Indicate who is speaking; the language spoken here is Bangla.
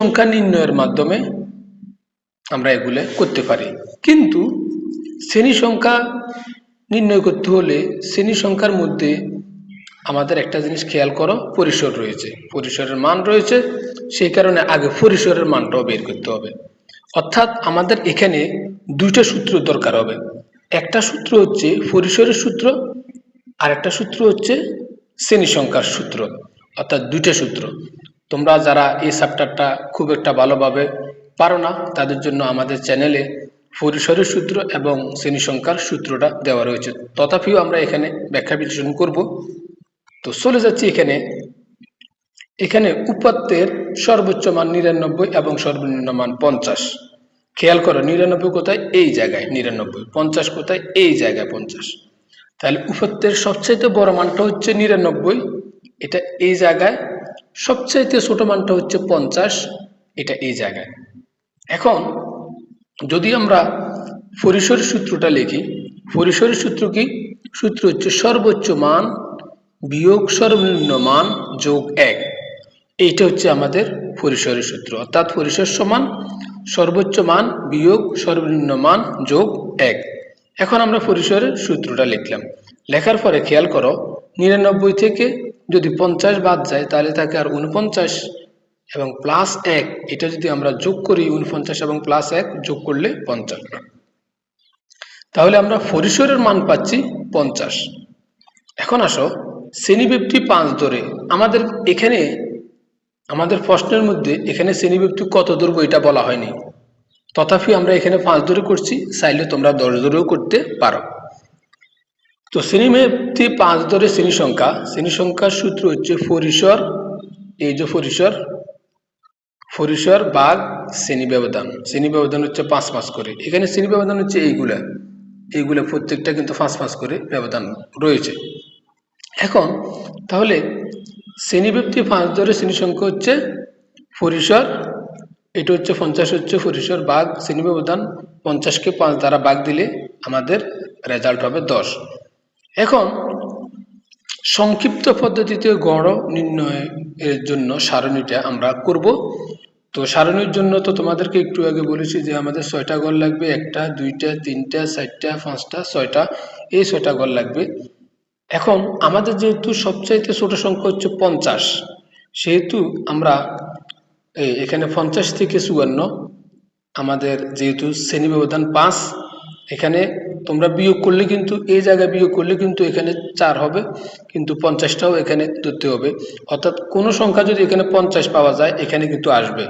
Speaker 1: সংখ্যা নির্ণয়ের মাধ্যমে আমরা এগুলো করতে পারি। কিন্তু শ্রেণি সংখ্যা নির্ণয় করতে হলে শ্রেণি সংখ্যার মধ্যে আমাদের একটা জিনিস খেয়াল করো, পরিসর রয়েছে। পরিসরের মান রয়েছে, সেই কারণে আগে পরিসরের মানটাও বের করতে হবে। অর্থাৎ আমাদের এখানে দুইটা সূত্র দরকার হবে। একটা সূত্র হচ্ছে পরিসরের সূত্র আর একটা সূত্র হচ্ছে শ্রেণি সংখ্যার সূত্র, অর্থাৎ দুইটা সূত্র। তোমরা যারা এই চ্যাপ্টারটা খুব একটা ভালোভাবে পারো না, তাদের জন্য আমাদের চ্যানেলে পরিসরের সূত্র এবং শ্রেণি সংখ্যার সূত্রটা দেওয়া রয়েছে। তথাপিও আমরা এখানে ব্যাখ্যা বিশ্লেষণ করব। তো চলে যাচ্ছি এখানে। এখানে উপাত্তের সর্বোচ্চ মান নিরানব্বই এবং সর্বনিম্ন মান পঞ্চাশ। খেয়াল করো, নিরানব্বই কোথায়? এই জায়গায় নিরানব্বই। পঞ্চাশ কোথায়? এই জায়গায় পঞ্চাশ। তাহলে উপাত্তের সবচাইতে বড় মানটা হচ্ছে নিরানব্বই। এটা এই জায়গায় সবচাইতে ছোট মানটা হচ্ছে পঞ্চাশ, এটা এই জায়গায়। এখন, যদি আমরা পরিসরের সূত্রটা লিখি, পরিসরের সূত্র কি? সূত্র হচ্ছে সর্বোচ্চ মান বিয়োগ সর্বনিম্ন মান যোগ এক। এইটা হচ্ছে আমাদের পরিসরের সূত্র। অর্থাৎ পরিসর সমান সর্বোচ্চ মান বিয়োগ সর্বনিম্ন মান যোগ এক। এখন আমরা পরিসরের সূত্রটা লিখলাম। লেখার পরে খেয়াল করো, নিরানব্বই থেকে যদি পঞ্চাশ বাদ যায়, তাহলে থাকে আর উনপঞ্চাশ এবং প্লাস এক, এটা যদি আমরা যোগ করি উনপঞ্চাশ এবং প্লাস এক, যোগ করলে পঞ্চাশ। তাহলে আমরা পরিসরের মান পাচ্ছি পঞ্চাশ। এখন আসো শ্রেণীব্যক্তি পাঁচ ধরে, আমাদের এখানে, আমাদের প্রশ্নের মধ্যে এখানে শ্রেণীব্যক্তি কত দৈর্ঘ্য এটা বলা হয়নি। তথাপি আমরা এখানে পাঁচ ধরে করছি, চাইলে তোমরা দশ ধরেও করতে পারো। তো শ্রেণীব্যক্তি পাঁচ ধরে শ্রেণি সংখ্যা। শ্রেণি সংখ্যার সূত্র হচ্ছে পরিসর এই যে পরিসর পরিসর বাঘ শ্রেণি ব্যবধান। শ্রেণি ব্যবধান হচ্ছে পাঁচ পাঁচ করে। এখানে শ্রেণি ব্যবধান হচ্ছে এইগুলা। এইগুলা প্রত্যেকটা কিন্তু পাঁচ পাঁচ করে ব্যবধান রয়েছে। এখন তাহলে শ্রেণীব্যক্তি পাঁচ ধরে শ্রেণি সংখ্যা হচ্ছে পরিসর এটা হচ্ছে পঞ্চাশ হচ্ছে পরিসর বাঘ শ্রেণি ব্যবধান পঞ্চাশকে পাঁচ দ্বারা বাঘ দিলে আমাদের রেজাল্ট হবে দশ। এখন, সংক্ষিপ্ত পদ্ধতিতে গড় নির্ণয়ের জন্য সারণীটা আমরা করব। তো সারণীর জন্য তো তোমাদেরকে একটু আগে বলেছি যে আমাদের ছয়টা গড় লাগবে, একটা, দুইটা, তিনটা, চারটা, পাঁচটা, ছয়টা, এই ছয়টা গড় লাগবে। এখন আমাদের যেহেতু সবচাইতে ছোট সংখ্যা হচ্ছে পঞ্চাশ, সেহেতু আমরা এখানে পঞ্চাশ থেকে চুয়ান্ন, আমাদের যেহেতু শ্রেণি ব্যবধান পাঁচ, এখানে তোমরা বিয়োগ করলে কিন্তু এই জায়গায় বিয়োগ করলে কিন্তু এখানে চার হবে, কিন্তু পঞ্চাশটাও এখানে ধরতে হবে। অর্থাৎ কোনো সংখ্যা যদি এখানে পঞ্চাশ পাওয়া যায়, এখানে কিন্তু আসবে।